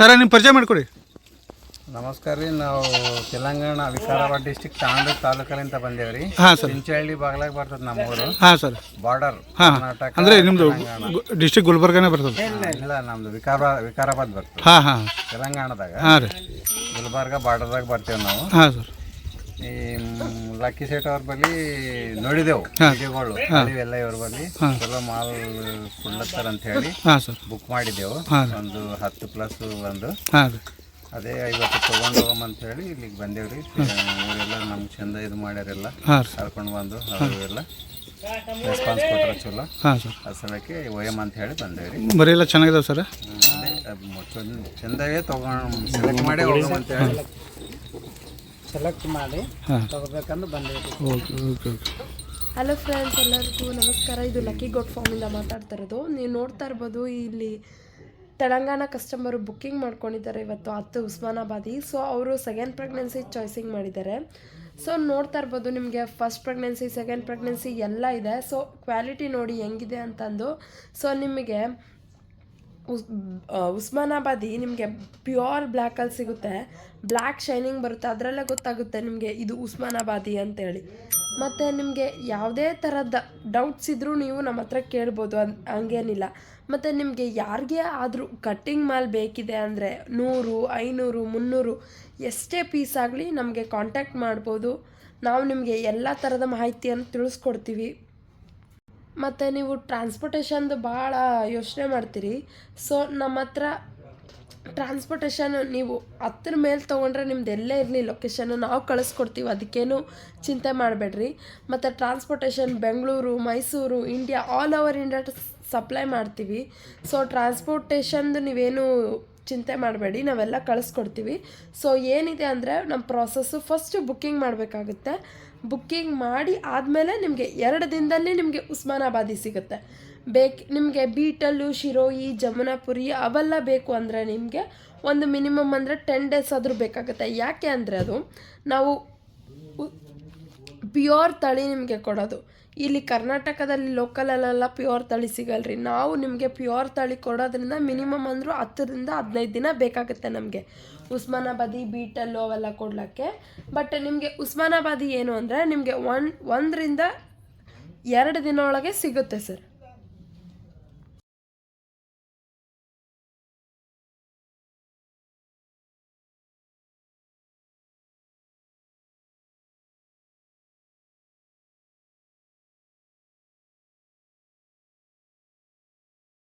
ಸರ ನಿಮ್ಮ ಪರಿಚಯ ಮಾಡಿಕೊಡಿ. ನಮಸ್ಕಾರ ರೀ ನಾವು ತೆಲಂಗಾಣ ವಿಕಾರಾಬಾದ್ ಡಿಸ್ಟಿಕ್ ತಾಂಡ ತಾಲೂಕಲ್ಲಿಂದ ಬಂದೇವ್ರಿ ಹಾಂ ಸರ್. ಚಿಂಚಹಳ್ಳಿ ಬಾಗ್ಲಾಗ ಬರ್ತದೆ ನಮ್ಮ ಊರು ಹಾಂ ಸರ್. ಬಾರ್ಡರ್ ಕರ್ನಾಟಕ ಅಂದರೆ ನಿಮ್ಮದು ಡಿಸ್ಟಿಕ್ ಗುಲ್ಬರ್ಗನೇ ಬರ್ತದೆ. ಇಲ್ಲ ನಮ್ದು ವಿಕಾರ ವಿಕಾರಾಬಾದ್ ಬರ್ತದೆ. ಹಾಂ ಹಾಂ. ತೆಲಂಗಾಣದಾಗ. ಹಾಂ ರೀ. ಗುಲ್ಬರ್ಗ ಬಾರ್ಡರ್ದಾಗ ಬರ್ತೇವೆ ನಾವು. ಹಾಂ ಸರ್. ಈ ಲಕ್ಕಿ ಸೇಟ್ ಅವ್ರ ಬಳಿ ನೋಡಿದೆವು ವಿಡಿಯೋಗಳು ಎಲ್ಲ ಇವ್ರ ಬಳಿ. ಚಲೋ ಮಾಲ್ ಕೊಡ್ಲತ್ತಾರ ಅಂತ ಹೇಳಿ ಬುಕ್ ಮಾಡಿದೆವು. ಒಂದು ಹತ್ತು ಪ್ಲಸ್ ಒಂದು. ಅದೇ ಐವತ್ತು ತೊಗೊಂಡು ಅಂತ ಹೇಳಿ ಇಲ್ಲಿಗೆ ಬಂದೇವ್ರಿ ಇವರೆಲ್ಲ ನಮ್ಗೆ ಚಂದ ಇದು ಮಾಡ್ಯಾರೆಲ್ಲ. ಕರ್ಕೊಂಡು ಬಂದು ಅವರೆಲ್ಲ ರೆಸ್ಪಾನ್ಸ್ ಕೊಟ್ಟರೆ ಚಲೋ. ಹಾಂ ಸರ್. ಆ ಸಲಕ್ಕೆ ಒಯ್ಯಮ್ ಅಂತ ಹೇಳಿ ಬಂದೇವ್ರಿ ಬರೀ ಎಲ್ಲ ಚೆನ್ನಾಗಿದಾವೆ ಸರ್? ಚಂದವೇ ತಗೊಂಡು ಸೆಲೆಕ್ಟ್ ಮಾಡಿ ಹೋಗಮ್ ಅಂತ ಹೇಳಿ. ಸೆಲೆಕ್ಟ್ ಮಾಡಿ ತಗೋಬೇಕಂದ್ರೆ ತಗೋಬೇಕಂದು ಬಂದಿದ್ವಿ okay okay okay. Hello friends ಎಲ್ಲರಿಗೂ ನಮಸ್ಕಾರ. ಇದು ಲಕ್ಕಿ ಗೋಟ್ ಫಾರ್ಮಿಂದ ಮಾತಾಡ್ತಾ ಇರೋದು. ನೀವು ನೋಡ್ತಾ ಇರ್ಬೋದು ಇಲ್ಲಿ ತೆಲಂಗಾಣ ಕಸ್ಟಮರು ಬುಕ್ಕಿಂಗ್ ಮಾಡ್ಕೊಂಡಿದ್ದಾರೆ ಇವತ್ತು ಹತ್ತು ಉಸ್ಮಾನಾಬಾದಿ. ಸೊ ಅವರು ಸೆಕೆಂಡ್ ಪ್ರೆಗ್ನೆನ್ಸಿ ಚಾಯ್ಸಿಂಗ್ ಮಾಡಿದ್ದಾರೆ. ಸೊ ನೋಡ್ತಾ ಇರ್ಬೋದು ನಿಮಗೆ ಫಸ್ಟ್ ಪ್ರೆಗ್ನೆನ್ಸಿ ಸೆಕೆಂಡ್ ಪ್ರೆಗ್ನೆನ್ಸಿ ಎಲ್ಲ ಇದೆ. ಸೊ ಕ್ವಾಲಿಟಿ ನೋಡಿ ಹೆಂಗಿದೆ ಅಂತಂದು. ಸೊ ನಿಮಗೆ ಉಸ್ ಉಸ್ಮಾನಾಬಾದಿ ನಿಮಗೆ ಪ್ಯೂರ್ ಬ್ಲ್ಯಾಕಲ್ಲಿ ಸಿಗುತ್ತೆ. ಬ್ಲ್ಯಾಕ್ ಶೈನಿಂಗ್ ಬರುತ್ತೆ. ಅದರಲ್ಲೇ ಗೊತ್ತಾಗುತ್ತೆ ನಿಮಗೆ ಇದು ಉಸ್ಮಾನಾಬಾದಿ ಅಂತೇಳಿ. ಮತ್ತು ನಿಮಗೆ ಯಾವುದೇ ಥರದ ಡೌಟ್ಸ್ ಇದ್ದರೂ ನೀವು ನಮ್ಮ ಹತ್ರ ಕೇಳ್ಬೋದು. ಅನ್ ಹಂಗೇನಿಲ್ಲ. ಮತ್ತು ನಿಮಗೆ ಯಾರಿಗೆ ಆದರೂ ಕಟ್ಟಿಂಗ್ ಮಾಲ್ ಬೇಕಿದೆ ಅಂದರೆ ನೂರು, ಐನೂರು, ಮುನ್ನೂರು, ಎಷ್ಟೇ ಪೀಸ್ ಆಗಲಿ ನಮಗೆ ಕಾಂಟ್ಯಾಕ್ಟ್ ಮಾಡ್ಬೋದು. ನಾವು ನಿಮಗೆ ಎಲ್ಲ ಥರದ ಮಾಹಿತಿಯನ್ನು ತಿಳಿಸ್ಕೊಡ್ತೀವಿ. ಮತ್ತು ನೀವು ಟ್ರಾನ್ಸ್ಪೋರ್ಟೇಷನ್ದು ಭಾಳ ಯೋಚನೆ ಮಾಡ್ತೀರಿ. ಸೊ ನಮ್ಮ ಹತ್ರ ಟ್ರಾನ್ಸ್ಪೋರ್ಟೇಷನ್ ನೀವು ಹತ್ರ ಮೇಲೆ ತೊಗೊಂಡ್ರೆ ನಿಮ್ದು ಎಲ್ಲೇ ಇರಲಿ ಲೊಕೇಶನ್ನು ನಾವು ಕಳಿಸ್ಕೊಡ್ತೀವಿ, ಅದಕ್ಕೇನು ಚಿಂತೆ ಮಾಡಬೇಡ್ರಿ. ಮತ್ತು transportation Bengaluru, Mysuru India all over India supply ಮಾಡ್ತೀವಿ. ಸೊ ಟ್ರಾನ್ಸ್ಪೋರ್ಟೇಷನ್ದು ನೀವೇನು ಚಿಂತೆ ಮಾಡಬೇಡಿ, ನಾವೆಲ್ಲ ಕಳಿಸ್ಕೊಡ್ತೀವಿ. ಸೊ ಏನಿದೆ ಅಂದರೆ ನಮ್ಮ ಪ್ರಾಸೆಸ್ಸು ಫಸ್ಟು ಬುಕ್ಕಿಂಗ್ ಮಾಡಬೇಕಾಗುತ್ತೆ. ಬುಕ್ಕಿಂಗ್ ಮಾಡಿ ಆದಮೇಲೆ ನಿಮಗೆ ಎರಡು ದಿನದಲ್ಲಿ ನಿಮಗೆ ಉಸ್ಮಾನಾಬಾದಿ ಸಿಗುತ್ತೆ. ಬೇಕು, ನಿಮಗೆ ಬೀಟಲ್ಲು, ಶಿರೋಯಿ, ಜಮುನಾಪುರಿ ಅವೆಲ್ಲ ಬೇಕು ಅಂದರೆ ನಿಮಗೆ ಒಂದು ಮಿನಿಮಮ್ ಅಂದರೆ ಟೆನ್ ಡೇಸ್ ಆದರೂ ಬೇಕಾಗುತ್ತೆ. ಯಾಕೆ ಅಂದರೆ ಅದು ನಾವು ಪ್ಯೂರ್ ತಳಿ ನಿಮಗೆ ಕೊಡೋದು. ಇಲ್ಲಿ ಕರ್ನಾಟಕದಲ್ಲಿ ಲೋಕಲಲ್ಲೆಲ್ಲ ಪ್ಯೂರ್ ತಳಿ ಸಿಗಲ್ರಿ. ನಾವು ನಿಮಗೆ ಪ್ಯೂರ್ ತಳಿ ಕೊಡೋದ್ರಿಂದ ಮಿನಿಮಮ್ ಅಂದರೂ ಹತ್ತರಿಂದ ಹದಿನೈದು ದಿನ ಬೇಕಾಗುತ್ತೆ ನಮಗೆ. ಉಸ್ಮಾನಾಬಾದಿ ಬೀಟಲ್ಲು ಅವೆಲ್ಲ ಕೊಡಲಿಕ್ಕೆ. ಬಟ್ ನಿಮಗೆ ಉಸ್ಮಾನಾಬಾದಿ ಏನು ಅಂದರೆ ನಿಮಗೆ ಒನ್ ಒಂದರಿಂದ ಎರಡು ದಿನ ಒಳಗೆ ಸಿಗುತ್ತೆ ಸರ್.